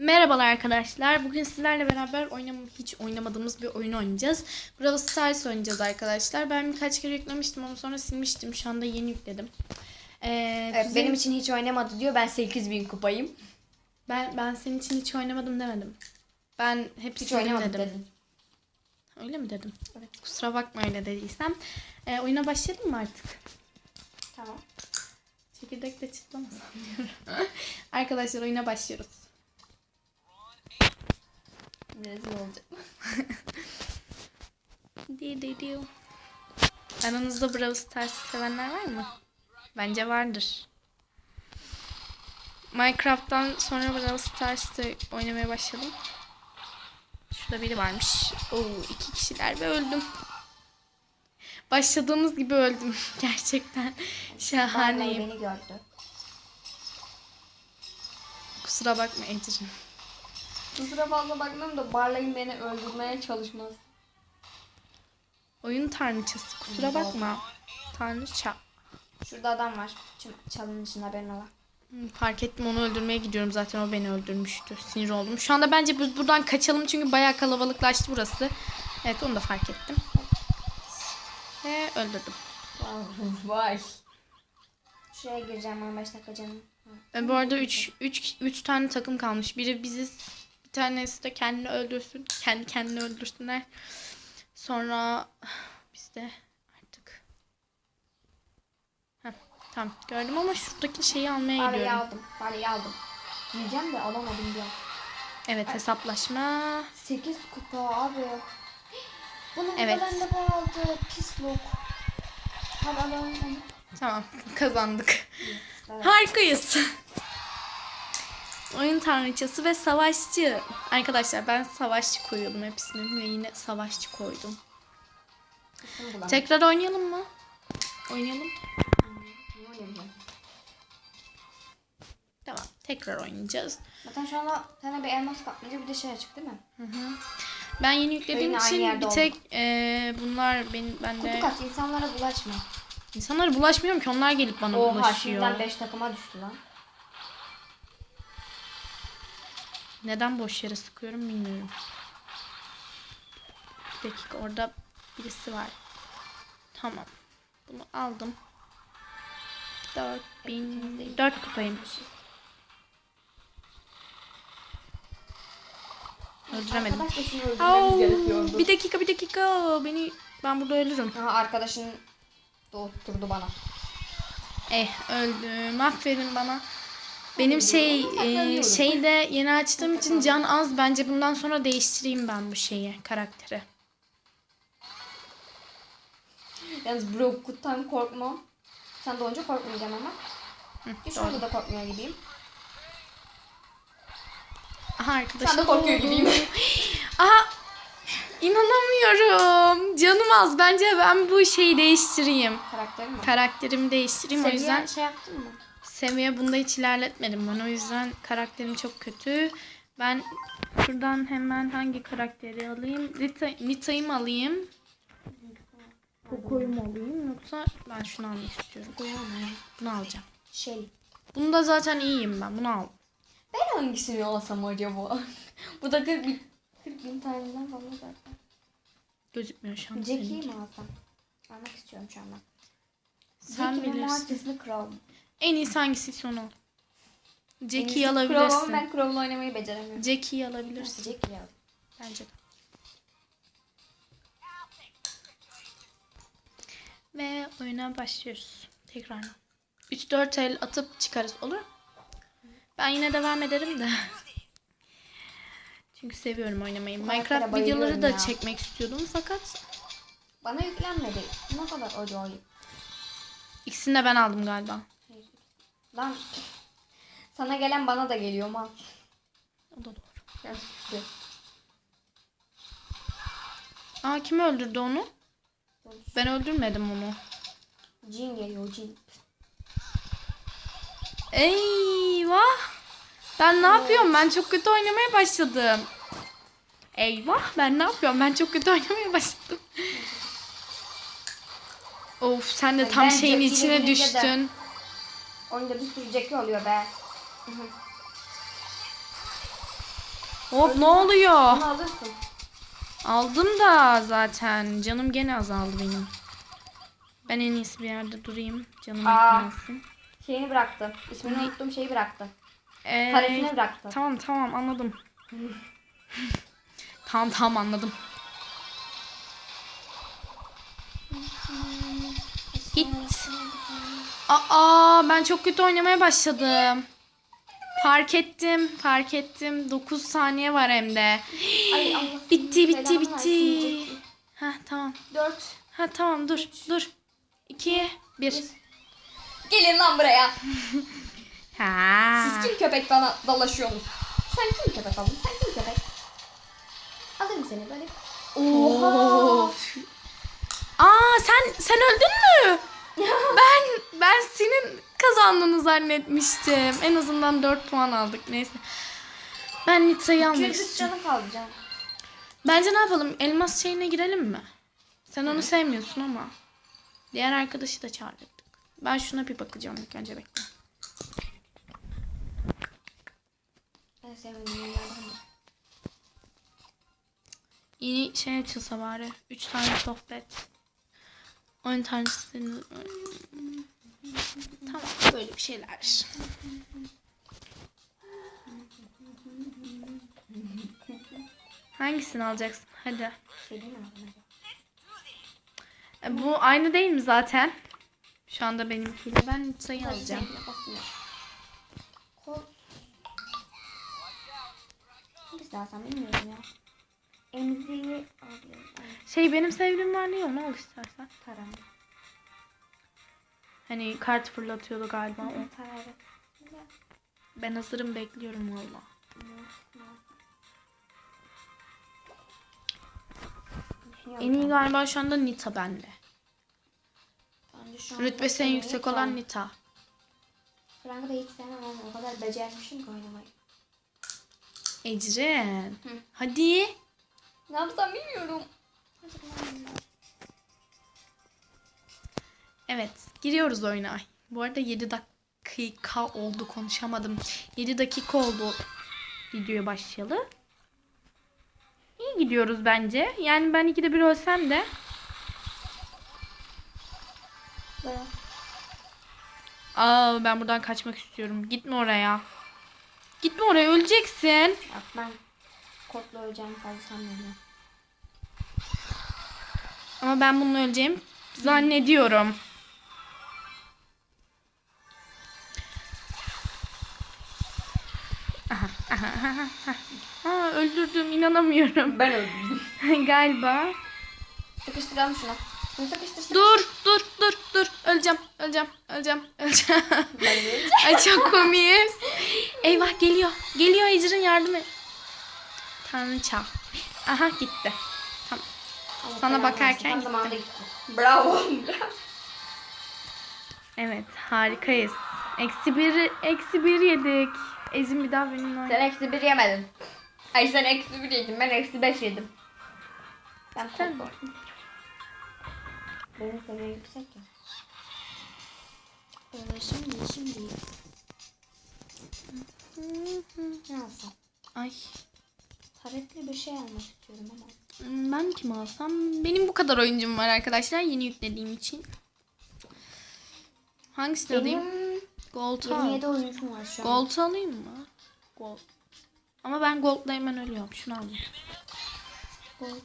Merhabalar arkadaşlar. Bugün sizlerle beraber oynam hiç oynamadığımız bir oyun oynayacağız. Brawl Stars oynayacağız arkadaşlar. Ben birkaç kere yüklemiştim ama sonra silmiştim. Şu anda yeni yükledim. Ee, Evet, benim için hiç oynamadı diyor. Ben 8000 kupayım. ben ben senin için hiç oynamadım demedim. Ben hep Hiç oynamadım dedim. dedin. Öyle mi dedim? Evet. Kusura bakma öyle dediysem. Ee, oyuna başlayalım mı artık? Tamam. Çekirdek de çıtlamasam diyorum. arkadaşlar oyuna başlıyoruz. Rezil olacak. Di di di. Aranızda Brawl Stars sevenler var mı? Bence vardır. Minecraft'tan sonra Brawl Stars'ta oynamaya başladım. Şurada biri varmış. Oo, iki kişiler ve öldüm. Başladığımız gibi öldüm. Gerçekten şahaneyim. beni gördü. Kusura bakma Ecrin. Kusura fazla bakmam da Barley'in beni öldürmeye çalışması. Oyun tanrıçası. Kusura bakma. Tanrıça. Şurada adam var. Çalının için haberin ola. Fark ettim onu öldürmeye gidiyorum zaten o beni öldürmüştü. Sinir oldum. Şu anda bence biz buradan kaçalım çünkü bayağı kalabalıklaştı burası. Evet onu da fark ettim. Ve öldürdüm. Vay. Şuraya gireceğim 15 dakika canım. E, bu arada 3 3 3 tane takım kalmış. Biri biziz. Bir tanesi de kendini öldürsün. Kendi kendini öldürsünler. Sonra biz de artık. Heh, tamam gördüm ama şuradaki şeyi almaya Barley'i gidiyorum. aldım. Barley'i aldım. Diyeceğim de alamadım diyor. Evet hesaplaşma. 8 kupa abi. Bunun Evet. evet. bende vardı. Pisluk. Hadi alalım onu. Tamam kazandık. Evet. Harikayız. Oyun tanrıçası ve savaşçı. Arkadaşlar ben savaşçı koyuyordum hepsini ve yine savaşçı koydum. Tekrar oynayalım mı? Oynayalım. Tamam tekrar oynayacağız. Zaten şu anda sana bir elmas kapmaca bir de şey açık değil mi? Ben yeni yüklediğim aynı için bir tek eee, bunlar benim Kutu bende kaç insanlara bulaşma. insanlara bulaşmıyorum ki onlar gelip bana Oha bulaşıyor. şimdiden 5 takıma düştü lan. Neden boş yere sıkıyorum bilmiyorum. Bir dakika orada birisi var. Tamam. Bunu aldım. 4000 4 kupayım. Öldüremedim. Au, bir dakika bir dakika beni ben burada ölürüm. Aha arkadaşın doğutturdu bana. Eh öldüm. Aferin bana. Benim şey e, saklanıyorum. şeyde yeni açtığım için can az. Bence bundan sonra değiştireyim ben bu şeyi karakteri. Yalnız Brokewood'dan korkmam. Sen de önce korkmayacağım ama. Şu doğru. anda da korkmuyor gibiyim. Aha arkadaşım. Sen de korkuyor gibiyim. Aha inanamıyorum. Canım az. Bence ben bu şeyi değiştireyim. Karakterim mi? Karakterimi değiştireyim. o Seviye yüzden şey yaptın mı? Seviye bunda hiç ilerletmedim ben. O yüzden karakterim çok kötü. Ben şuradan hemen hangi karakteri alayım? Nita, Nita'yı mı alayım? Poco'yu mu alayım yoksa ben şunu almak istiyorum. Bunu alacağım. Şey. Bunda zaten iyiyim ben. Bunu al. Ben hangisini alsam acaba? Bu da 40 bin, 40 bin taneden fazla zaten. Gözükmüyor şu an. Jackie'yi mi alsam? Almak istiyorum şu anda. Sen Jackie mi bilirsin. Crow mu? En iyisi hangisi onu al. En Jackie'yi iyisi Crow ama alabilirsin. ben Crow'la oynamayı beceremiyorum. Jackie'yi alabilirsin. Jackie'yi al. Bence de. Ve oyuna başlıyoruz. Tekrar. 3-4 el atıp çıkarız. Olur mu? Ben yine devam ederim de. Çünkü seviyorum oynamayı. Minecraft videoları da ya. çekmek istiyordum fakat Bana yüklenmedi. Ne kadar acayip. ikisini de ben aldım galiba. Lan sana gelen bana da geliyor mal. O da doğru. Aa kim öldürdü onu? Ben öldürmedim onu. Cin geliyor cin. Eyvah. Ben ne yapıyorum? Ben çok kötü oynamaya başladım. Eyvah. Ben ne yapıyorum? Ben çok kötü oynamaya başladım. Of sen de tam ben şeyin içine birinci de- Oyunda bir sürü Jackie oluyor be. Hı hı. Hop ne oluyor? Onu alırsın. Aldım da zaten. Canım gene azaldı benim. Ben en iyisi bir yerde durayım. Canım gitmesin. Şeyini bıraktı. İsmini unuttum şeyi bıraktı. Ee, Tarifini bıraktı. Tamam tamam anladım. tamam tamam anladım. Git. Aa ben çok kötü oynamaya başladım. Fark ettim, fark ettim. 9 saniye var hem de. Ay Bitti, bitti, bitti. Ha tamam. Dört. Ha tamam dur, dur. 2 1. Gelin lan buraya. Ha. Siz kim köpek bana dalaşıyorsunuz? Sen kim köpek oldun? Sen kim köpek? Alırım seni böyle. Of. Aa sen sen öldün mü? Ben ben senin kazandığını zannetmiştim. En azından 4 puan aldık neyse. Ben Nitra'yı almak 203 istiyorum. canı can. Bence ne yapalım? Elmas şeyine girelim mi? Sen onu sevmiyorsun ama. Diğer arkadaşı da çağırdık. Ben şuna bir bakacağım ilk önce bekle. Ben yerlerden. Yeni şey açılsa bari. 3 tane sohbet. 10 tanesini... Tamam böyle bir şeyler. Hangisini alacaksın? Hadi. E, bu aynı değil mi zaten? Şu anda benimkiyle. Ben sayı alacağım. Hangisi alsam bilmiyorum ya. Emziği alıyorum. Şey benim sevgilim var niye onu al istersen. Param. Hani kart fırlatıyordu galiba o. Ben hazırım bekliyorum valla. En iyi galiba şu anda Nita bende. Bence şu Rütbesi en yüksek olan Nita. Frank'ı da hiç sevmem ama o kadar becermişim ki oynamayı. Ecren. Hı. Hadi. Ne yapsam bilmiyorum. Evet. Giriyoruz oyuna. Bu arada 7 dakika oldu konuşamadım. 7 dakika oldu videoya başlayalı. İyi gidiyoruz bence. Yani ben ikide bir ölsem de. Aa ben buradan kaçmak istiyorum. Gitme oraya. Gitme oraya öleceksin. Bak ben kodla öleceğimi fazla sanmıyorum. Ama ben bununla öleceğim zannediyorum. Aha, aha, aha, aha. Aa, öldürdüm inanamıyorum. Ben öldüm. Galiba. Sıkıştıralım şunu. Sıkıştır. sıkıştır. Dur dur dur dur. Öleceğim öleceğim öleceğim öleceğim. Ben öleceğim. Ay çok komiyiz. Eyvah geliyor. Geliyor Ecrin yardım et. Tanrıça. Aha gitti. Tamam. Allah Sana bakarken gitti. Bravo. Evet harikayız. Eksi bir, eksi bir yedik. Ezin bir daha benimle sen oyna. eksi bir yemedin. Ay sen eksi bir yedin. Ben eksi beş yedim. Ben Sen-. Benim seviye yüksek ya. Ee, şimdi şimdi. Ne alsam? Ay Taretli bir şey almak istiyorum ama. ben kim alsam? Benim bu kadar oyuncum var arkadaşlar yeni yüklediğim için. Hangisini alayım? Benim Gold al. 27 oyuncum var şu an. Gold alayım mı? Gold. Ama ben Gold'la hemen ölüyorum. Şunu alayım. Gold.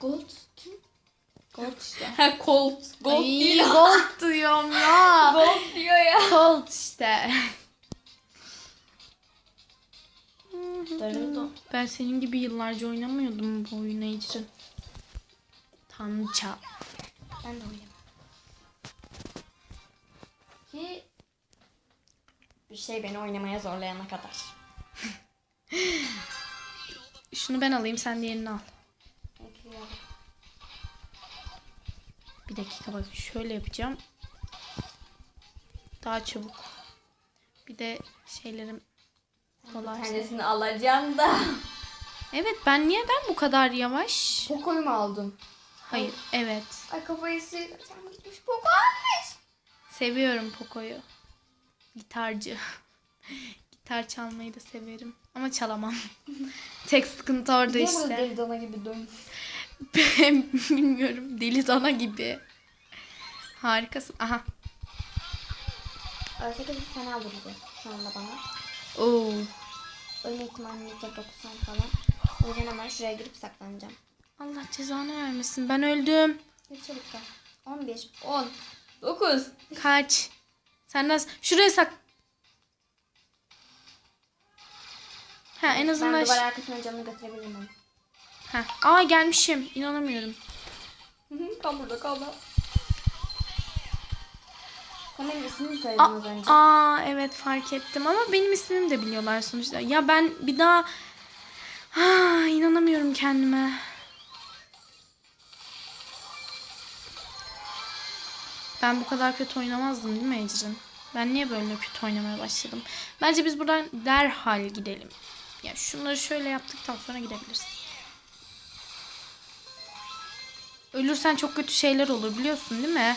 Gold kim? Gold işte. Ha Gold. Gold Ay, değil. Gold diyorum ya. Gold diyor ya. Gold işte. Ben senin gibi yıllarca oynamıyordum bu oyunu Ecrin. Tanrıça. Ben de oynayayım. Ki bir şey beni oynamaya zorlayana kadar. Şunu ben alayım sen diğerini al. Bir dakika bak şöyle yapacağım. Daha çabuk. Bir de şeylerim Bir kolay. tanesini alacağım da. Evet ben niye ben bu kadar yavaş? Poco'yu mu aldın? Hayır evet. Ay kafayı. Sen gitmiş Poco almış. Seviyorum Poco'yu. Gitarcı. Gitar çalmayı da severim. Ama çalamam. Tek sıkıntı orada Niye işte. deli dana gibi dön? Bilmiyorum. Deli dana gibi. Harikasın. Aha. De bir aldı bize şu anda bana. Oo. Ölme ihtimalini %90 falan. O yüzden hemen şuraya girip saklanacağım. Allah cezanı vermesin. Ben öldüm. Bir çabuk gel. 11, 10, 9. Kaç. Sen nasıl? Şuraya sak. Ha en azından. Ben duvar arkasına camını götürebilirim onu. Ha. Aa gelmişim. İnanamıyorum. Tam burada kaldı. Benim ismini söyledin Aa, az önce. aa evet fark ettim ama benim ismimi de biliyorlar sonuçta. Ya ben bir daha ha, inanamıyorum kendime. Ben bu kadar kötü oynamazdım değil mi Ecrin? Ben niye böyle kötü oynamaya başladım? Bence biz buradan derhal gidelim. Ya şunları şöyle yaptıktan sonra gidebiliriz. Ölürsen çok kötü şeyler olur biliyorsun değil mi?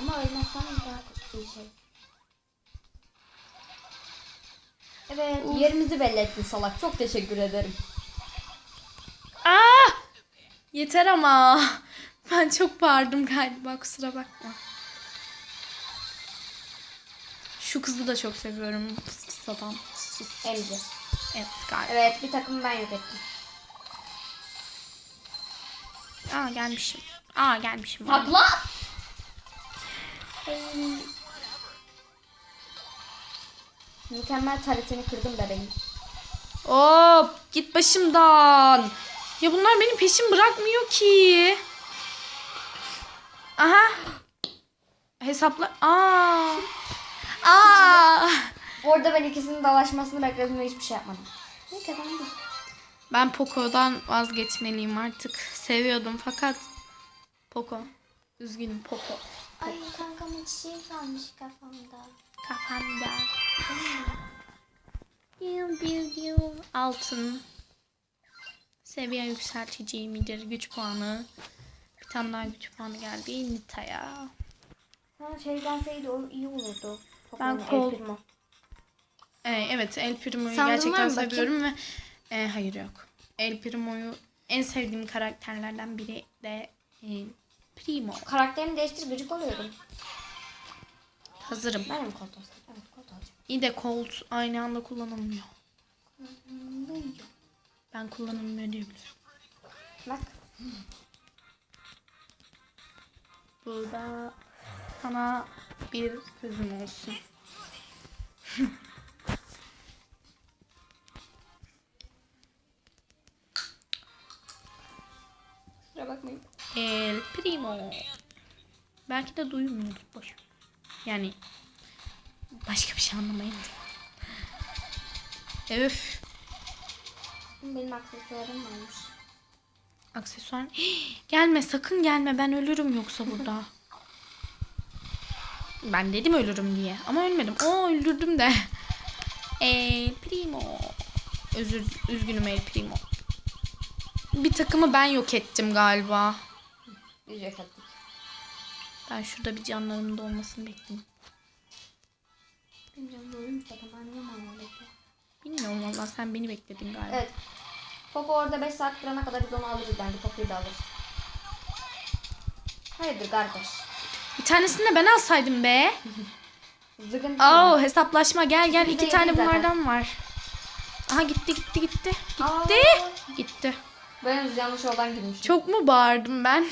Ama ölmezsem daha kötü bir şey. Evet, yerimizi belli ettin salak. Çok teşekkür ederim. Aa! Yeter ama. Ben çok bağırdım galiba kusura bakma. Şu kızı da çok seviyorum. Fıs fıs adam. Emzi. Evet galiba. Evet, bir takımı ben yok ettim. Aa gelmişim. Aa gelmişim. Patla! Mükemmel taretini kırdım bebeğim. Hop git başımdan. Ya bunlar benim peşim bırakmıyor ki. Aha. Hesapla. Aa. Aa. Orada ben ikisinin dalaşmasını bekledim ve hiçbir şey yapmadım. Ne kazandım? Ben Poco'dan vazgeçmeliyim artık. Seviyordum fakat Poco. Üzgünüm Poco. Ay kankamın çiçeği kalmış kafamda. Kafamda. Diu diu diu. Altın. Seviye yükseltici midir? Güç puanı. Bir tane daha güç puanı geldi. Nita'ya. Ha şey gelseydi o iyi olurdu. Ben kol-. Ee, evet El Primo'yu Sandın gerçekten seviyorum ve Ee, hayır yok. El Primo'yu en sevdiğim karakterlerden biri de El Primo. Karakterimi değiştir gıcık oluyorum. Hazırım. Ben mi kolt olsam? Evet kolt alacağım. İyi de Colt aynı anda kullanılmıyor. Ben kullanılmıyor diyebilirim. Bak. Burada sana bir sözüm olsun. Kusura bakmayın. El Primo. Belki de duymuyordur. Boş. Yani başka bir şey anlamayın. Öf. Benim aksesuarım varmış. Aksesuar. gelme sakın gelme ben ölürüm yoksa burada. ben dedim ölürüm diye ama ölmedim. Oo öldürdüm de. El Primo. Özür üzgünüm El Primo. Bir takımı ben yok ettim galiba. Yok ettik. Ben şurada bir canlarımın dolmasını bekleyeyim. Benim canım doyum zaten ben niye manyalı bekliyorum? Bilmiyorum valla sen beni bekledin galiba. Evet. Poco orada 5 saat durana kadar biz onu alırız bence. Poco'yu da alırız. Hayırdır kardeş? Bir tanesini de ben alsaydım be. Zıgıntı Oo hesaplaşma gel gel Biz iki tane zaten. bunlardan var. Aha gitti gitti gitti. Aa, Gitti. Gitti. Ben yanlış yoldan girmişim. Çok mu bağırdım ben?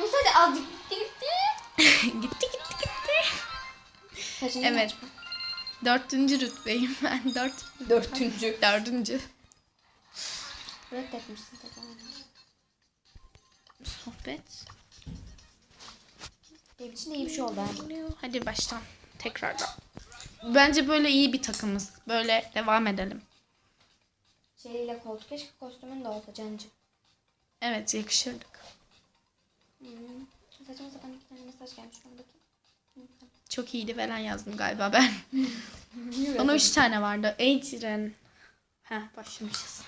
Bu sadece azıcık gitti gitti. gitti gitti gitti. Kaçıncı Evet. Dördüncü rütbeyim ben. Dört. Dörtüncü. Dördüncü. Reddetmişsin tabii. Sohbet. Benim için iyi bir şey oldu. ha. Hadi baştan. Tekrardan. Bence böyle iyi bir takımız. Böyle devam edelim. Şeyle koltuk. Keşke kostümün de olsa cancım. Evet yakışırdık. Hmm. Saçma sapan iki tane mesaj gelmiş. Şuna bakayım. Çok iyiydi falan yazdım galiba ben. Bana üç tane vardı. Ecren. Heh başlamışız.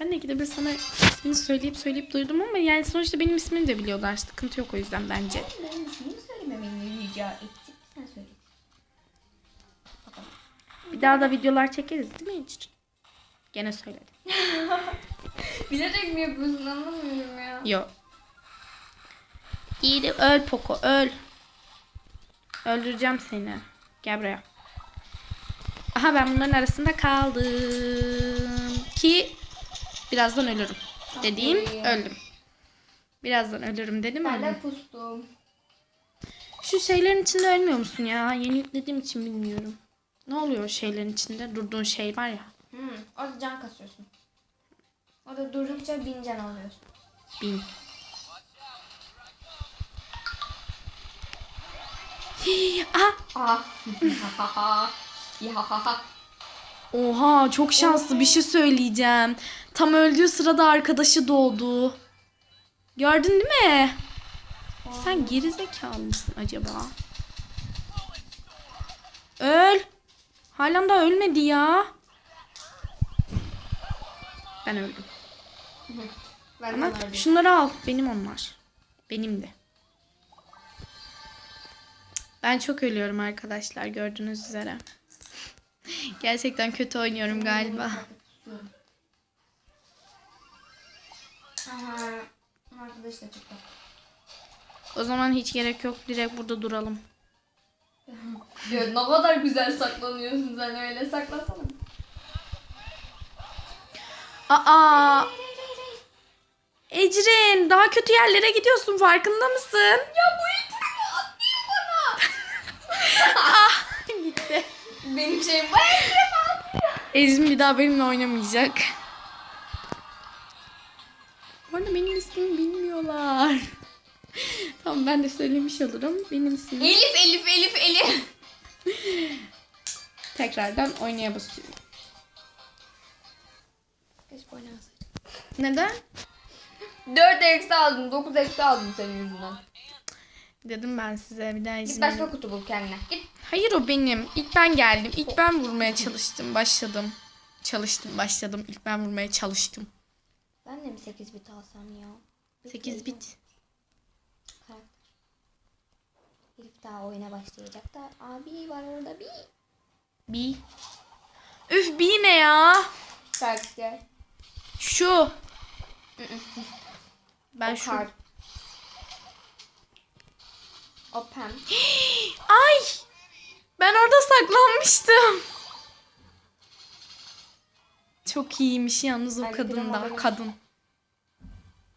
Ben de ikide bir sana ismini söyleyip söyleyip duydum ama yani sonuçta benim ismimi de biliyorlar. Sıkıntı yok o yüzden bence. Benim ismini söylememeni rica ettik. Sen söyle. Bir daha da videolar çekeriz değil mi hiç? Gene söyledim. Bilerek mi yapıyorsun anlamıyorum ya. Yok. İyi de öl Poco öl. Öldüreceğim seni. Gel buraya. Aha ben bunların arasında kaldım. Ki birazdan ölürüm. Dediğim öldüm. Birazdan ölürüm dedim Ben öldüm. pustum. Şu şeylerin içinde ölmüyor musun ya? Yeni yüklediğim için bilmiyorum. Ne oluyor o şeylerin içinde? Durduğun şey var ya. Hmm, orada can kasıyorsun. Orada durdukça bin can alıyorsun. Bin. Ah. Oha çok şanslı bir şey söyleyeceğim. Tam öldüğü sırada arkadaşı doğdu. Gördün değil mi? Sen gerizekalı mısın acaba? Öl. Halen daha ölmedi ya. Ben öldüm. Ben Ama şunları al. Benim onlar. Benim de. Ben çok ölüyorum arkadaşlar gördüğünüz üzere. Gerçekten kötü oynuyorum galiba. Aha. Arkadaş da çıktı. O zaman hiç gerek yok. Direkt burada duralım. Ya ne kadar güzel saklanıyorsun sen öyle saklasana. Aa! Ecrin daha kötü yerlere gidiyorsun farkında mısın? Ya bu ah gitti. Benim şeyim. Ecrin bir daha benimle oynamayacak. Bu arada benim ismimi bilmiyorlar. tamam ben de söylemiş olurum. Benim ismim Elif Elif Elif Elif. tekrardan oynaya basıyorum. Keşke. Neden? 4 eksi aldım 9 eksi aldım senin yüzünden. Dedim ben size bir daha Git izin başka kutu bul kendine. Git. Hayır o benim. İlk ben geldim. İlk ben vurmaya çalıştım. Başladım. Çalıştım başladım. İlk ben vurmaya çalıştım. Ben de mi 8 bit alsam ya? 8 bit. Karakter. Elif daha oyuna başlayacak da abi var orada bir. Bir. Üf bir ne ya? Karakter. Şu. Ben o şu. kart. O pem. Ay. Ben orada saklanmıştım. Çok iyiymiş yalnız o kadın da. Kadın.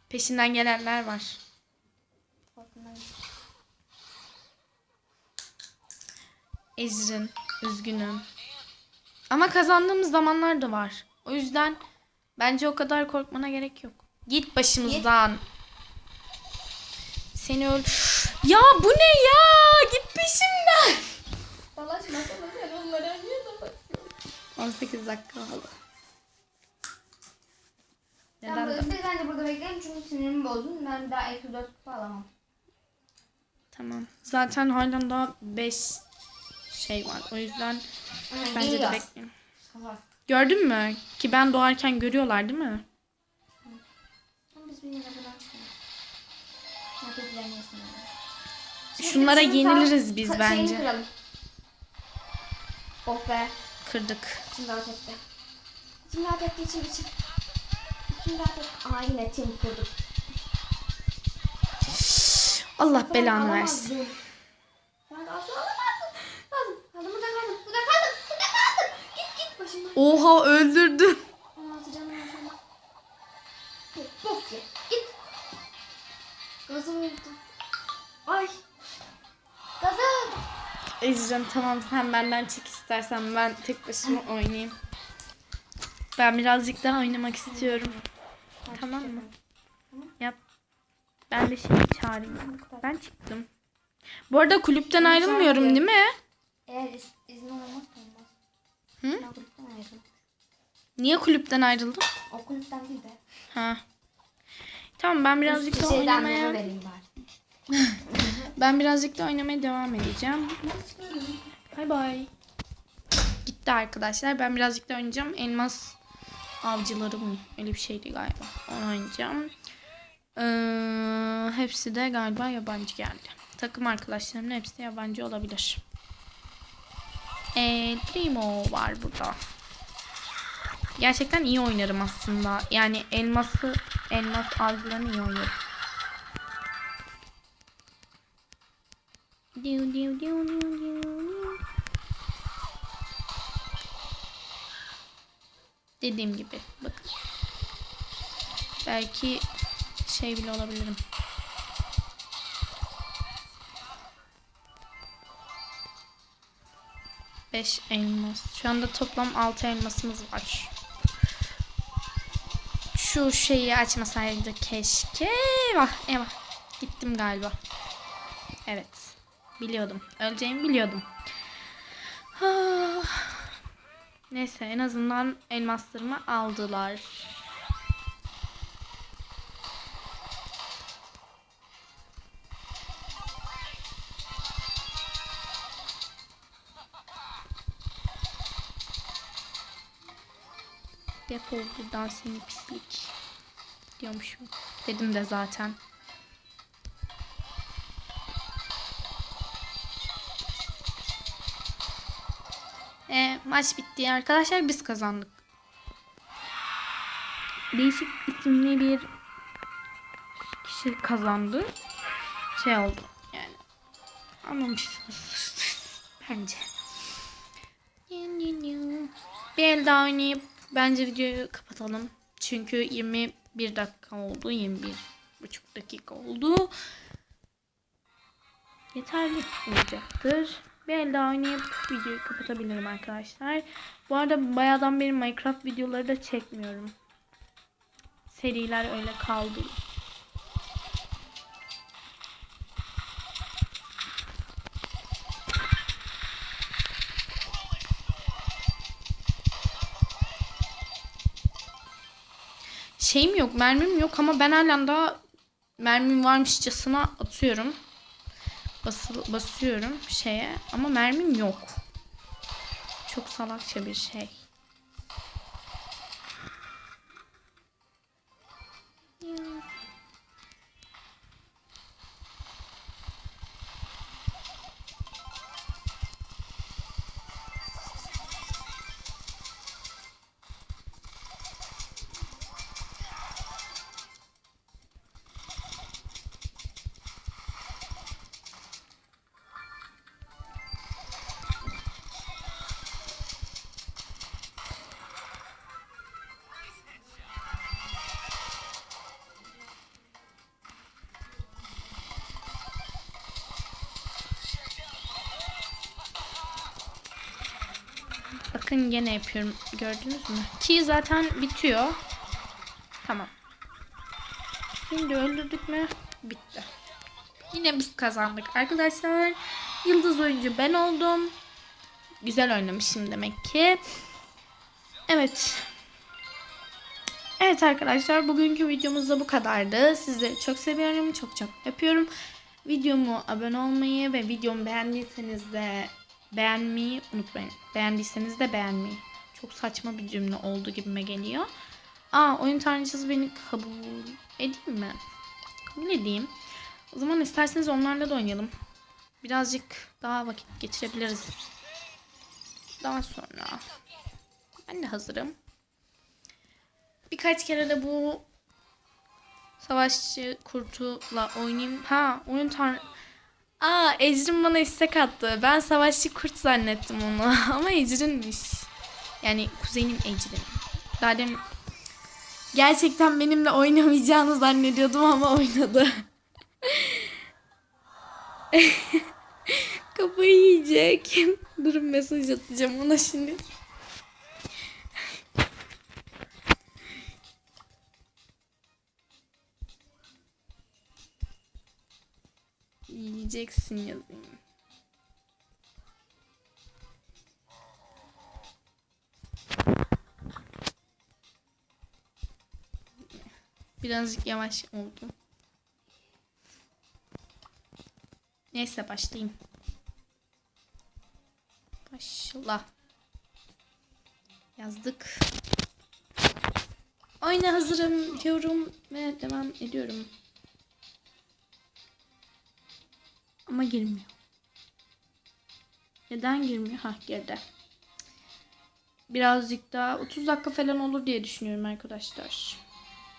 Peşinden gelenler var. Ecrin. Üzgünüm. Ama kazandığımız zamanlar da var. O yüzden bence o kadar korkmana gerek yok. Git başımızdan. Seni öl... Ya bu ne ya? Git peşimden. Dalaşmasana sen onlara niye dalaşıyorsun? 18 dakika kaldı. Ben, Neden? burada, biz bence burada bekleyelim çünkü sinirimi bozdun. Ben daha eksi 4 kutu alamam. Tamam. Zaten halen daha 5 şey var. O yüzden bence de bekleyin. Salak. Gördün mü? Ki ben doğarken görüyorlar değil mi? Ama biz bir yine buradan çıkalım. Marketlerini yesinler. Şunlara yeniliriz biz Ka- bence. Şeyini kıralım. Oh be. Kırdık. İçim rahat etti. İçim rahat etti içim içim. İçim rahat etti. Aa yine tim kurduk. Allah belanı versin. alamazdım. Ben asla alamazdım. Kaldım. Kaldım burada kaldım. Burada kaldım. Burada kaldım. Git git başımdan. Oha öldürdüm. 16 canım var şu an. Bok, bok ye. Git. Gazı verdim. Ay. Gazı. Ecrin tamam sen benden çek istersen ben tek başıma oynayayım. Ben birazcık daha oynamak istiyorum. Tamam mı? Yap. Ben de şimdi çağırayım. Ben çıktım. Bu arada kulüpten ayrılmıyorum değil mi? Eğer iz, izin olmazsa olmaz. Hı? Ben kulüpten ayrıldım. Niye kulüpten ayrıldım? O kulüpten değil de. Ha. Tamam ben birazcık da Şeyden anneme oynamaya vereyim bari. Ben birazcık da oynamaya devam edeceğim. Bay bay. Gitti arkadaşlar. Ben birazcık da oynayacağım. Elmas avcıları mı? Öyle bir şeydi galiba. Onu oynayacağım. Ee, hepsi de galiba yabancı geldi. Takım arkadaşlarımın hepsi de yabancı olabilir. El Primo var burada. Gerçekten iyi oynarım aslında. Yani elması, elmas avcılarını iyi oynarım. Diu diu diu diu diu diu. Dediğim gibi bakın. Belki şey bile olabilirim. Beş elmas. Şu anda toplam altı elmasımız var. Şu şeyi açmasaydı keşke. Eyvah eyvah. Gittim galiba. Evet. Biliyordum. Öleceğimi biliyordum. Ah. Neyse en azından elmaslarımı aldılar. Defol buradan seni pislik. Diyormuşum. Dedim de zaten. Maç bitti arkadaşlar biz kazandık. Değişik isimli bir kişi kazandı. Şey oldu yani. Anlamışsınız. Bence. Bir el daha oynayıp bence videoyu kapatalım. Çünkü 21 dakika oldu. 21 buçuk dakika oldu. Yeterli olacaktır. Bir el daha oynayıp videoyu kapatabilirim arkadaşlar. Bu arada bayağıdan beri Minecraft videoları da çekmiyorum. Seriler öyle kaldı. Şeyim yok, mermim yok ama ben halen daha mermim varmışçasına atıyorum. Basıl, basıyorum şeye ama mermim yok. Çok salakça bir şey. Bakın gene yapıyorum. Gördünüz mü? Ki zaten bitiyor. Tamam. Şimdi öldürdük mü? Bitti. Yine biz kazandık arkadaşlar. Yıldız oyuncu ben oldum. Güzel oynamışım demek ki. Evet. Evet arkadaşlar bugünkü videomuz da bu kadardı. Sizleri çok seviyorum. Çok çok öpüyorum. Videomu abone olmayı ve videomu beğendiyseniz de beğenmeyi unutmayın. Beğendiyseniz de beğenmeyi. Çok saçma bir cümle oldu gibime geliyor. Aa oyun tanrıçası beni kabul edeyim mi? Kabul edeyim. O zaman isterseniz onlarla da oynayalım. Birazcık daha vakit geçirebiliriz. Daha sonra. Ben de hazırım. Birkaç kere de bu savaşçı kurtuyla oynayayım. Ha oyun tanrı... Aa Ecrin bana istek attı. Ben savaşçı kurt zannettim onu. Ama Ecrin'miş. Yani kuzenim Ecrin. Daha gerçekten benimle oynamayacağını zannediyordum ama oynadı. Kafayı yiyecek. Durun mesaj atacağım ona şimdi. Yiyeceksin yazayım. Birazcık yavaş oldum. Neyse başlayayım. Başla. Yazdık. Oyuna hazırım diyorum ve devam ediyorum. Ama girmiyor. Neden girmiyor? Ha girdi. Birazcık daha 30 dakika falan olur diye düşünüyorum arkadaşlar.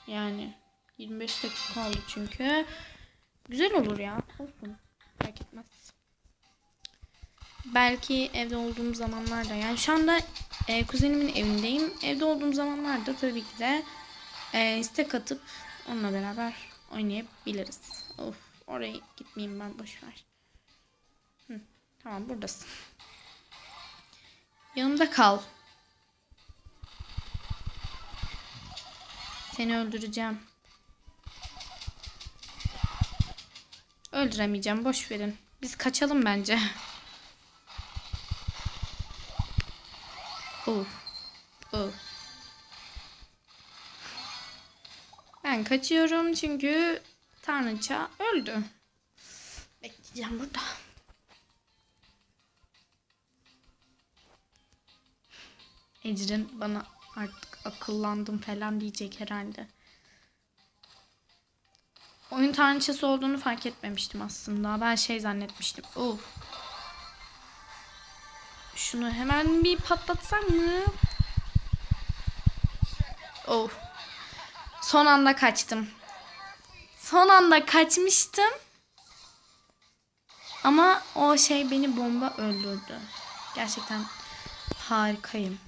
Yani 25 dakika oldu çünkü. Güzel olur ya. Olsun. Fark etmez. Belki evde olduğum zamanlarda yani şu anda e, kuzenimin evindeyim. Evde olduğum zamanlarda tabii ki de e, istek atıp onunla beraber oynayabiliriz. Of oraya gitmeyeyim ben boşver. Tamam buradasın. Yanımda kal. Seni öldüreceğim. Öldüremeyeceğim. Boş verin. Biz kaçalım bence. Of. Of. Ben kaçıyorum çünkü Tanrıça öldü. Bekleyeceğim burada. Ecrin bana artık akıllandım falan diyecek herhalde. Oyun tanrıçası olduğunu fark etmemiştim aslında. Ben şey zannetmiştim. Of. Şunu hemen bir patlatsam mı? Oh. Son anda kaçtım. Son anda kaçmıştım. Ama o şey beni bomba öldürdü. Gerçekten harikayım.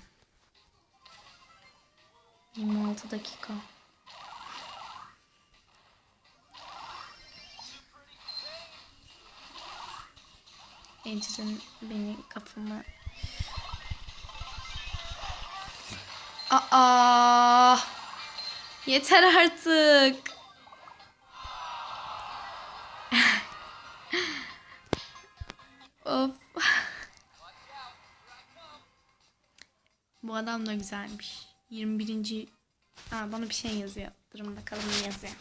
26 dakika. Ecrin beni kafama Aa! Yeter artık. Of. Bu adam da güzelmiş. 21. Aa, bana bir şey yazıyor. Durun bakalım ne yazıyor.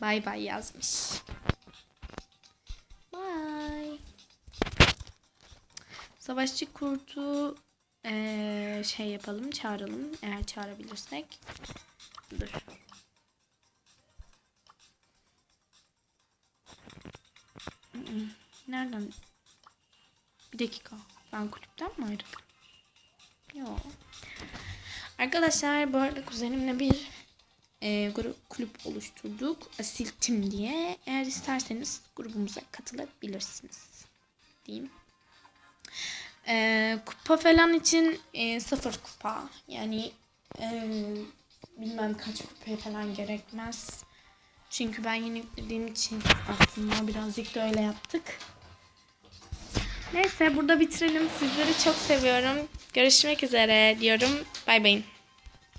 Bay bay yazmış. Bye. Savaşçı kurtu ee, şey yapalım, çağıralım. Eğer çağırabilirsek. Dur. Nereden? Bir dakika. Ben kulüpten mi ayrıldım? Yok. Arkadaşlar bu arada kuzenimle bir e, grup kulüp oluşturduk. Asil Tim diye. Eğer isterseniz grubumuza katılabilirsiniz. Diyeyim. Ee, kupa falan için e, sıfır kupa. Yani e, bilmem kaç kupaya falan gerekmez. Çünkü ben yeni yüklediğim için aslında birazcık da öyle yaptık. Neyse burada bitirelim. Sizleri çok seviyorum. Görüşmek üzere diyorum. Bay bayın.